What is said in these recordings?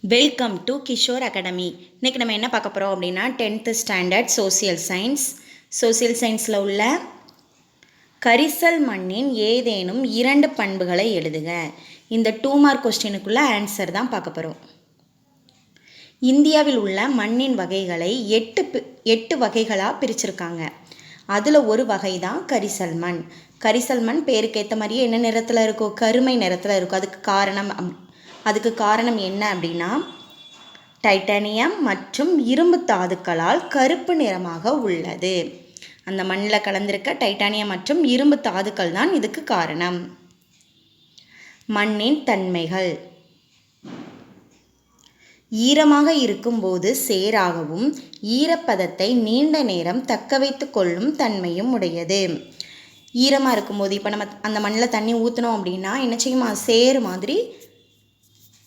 Welcome to Kishore academy இன்றைக்கி நம்ம என்ன பார்க்க போகிறோம் அப்படின்னா tenth standard social science social சயின்ஸில் உள்ள கரிசல் மண்ணின் ஏதேனும் இரண்டு பண்புகளை எழுதுக. இந்த டூ மார்க் கொஸ்டினுக்குள்ள ஆன்சர் தான் பார்க்க போகிறோம் இந்தியாவில் உள்ள மண்ணின் வகைகளை எட்டு பி- எட்டு வகைகளாக பிரிச்சிருக்காங்க. அதில் ஒரு வகை தான் கரிசல் மண். கரிசல் மண் பேருக்கு ஏற்ற மாதிரியே என்ன நிறத்தில் இருக்கும் கருமை நிறத்தில் இருக்கும் அதுக்கு காரணம் அதுக்கு காரணம் என்ன அப்படின்னா டைட்டானியம் மற்றும் இரும்பு தாதுக்களால் கருப்பு நிறமாக உள்ளது. அந்த மண்ணில் கலந்திருக்க டைட்டானியம் மற்றும் இரும்பு தாதுக்கள் தான் இதுக்கு காரணம். மண்ணின் தன்மைகள். ஈரமாக இருக்கும்போது சேராகவும் ஈரப்பதத்தை நீண்ட நேரம் தக்க வைத்து கொள்ளும் தன்மையும் உடையது. ஈரமாக இருக்கும்போது இப்போ நம்ம அந்த மண்ணில் தண்ணி ஊற்றினோம் அப்படின்னா என்ன செய்யுமா? சேறு மாதிரி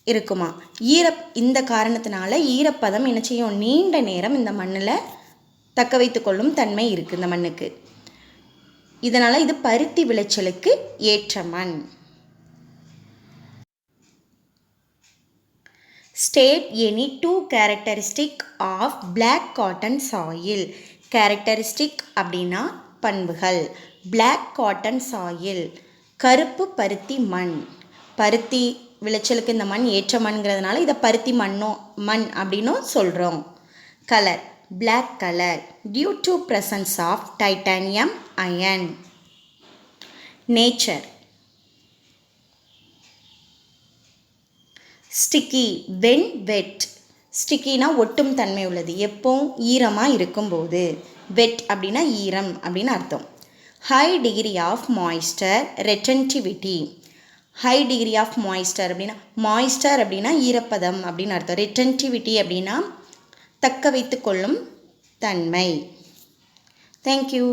இருக்குமா? ஈர இந்த காரணத்தினால ஈரப்பதம் என்ன செய்யும்? நீண்ட நேரம் இந்த மண்ணில் தக்க வைத்து கொள்ளும் தன்மை இருக்குது இந்த மண்ணுக்கு. இதனால் இது பருத்தி விளைச்சலுக்கு ஏற்ற மண். State any two characteristic of black cotton soil characteristic அப்படின்னா பண்புகள். பிளாக் காட்டன் சாயில் கருப்பு பருத்தி மண். பருத்தி விளைச்சலுக்கு இந்த மண் ஏற்ற மண்ங்கிறதுனால இதை பருத்தி மண்ணோ மண் அப்படின்னும் சொல்கிறோம் colour black colour due to presence of titanium iron nature sticky when wet ஸ்டிக்கினா ஒட்டும் தன்மை உள்ளது. எப்போவும் ஈரமாக இருக்கும்போது. வெட் அப்படின்னா ஈரம் அப்படின்னு அர்த்தம். High degree of moisture retentivity high degree of moisture அப்படின்னா மாய்ஸ்டர் அப்படின்னா ஈரப்பதம் அப்படின்னு அர்த்தம். ரிட்டன்டிவிட்டி அப்படின்னா தக்க வைத்து கொள்ளும் தன்மை. தேங்க்யூ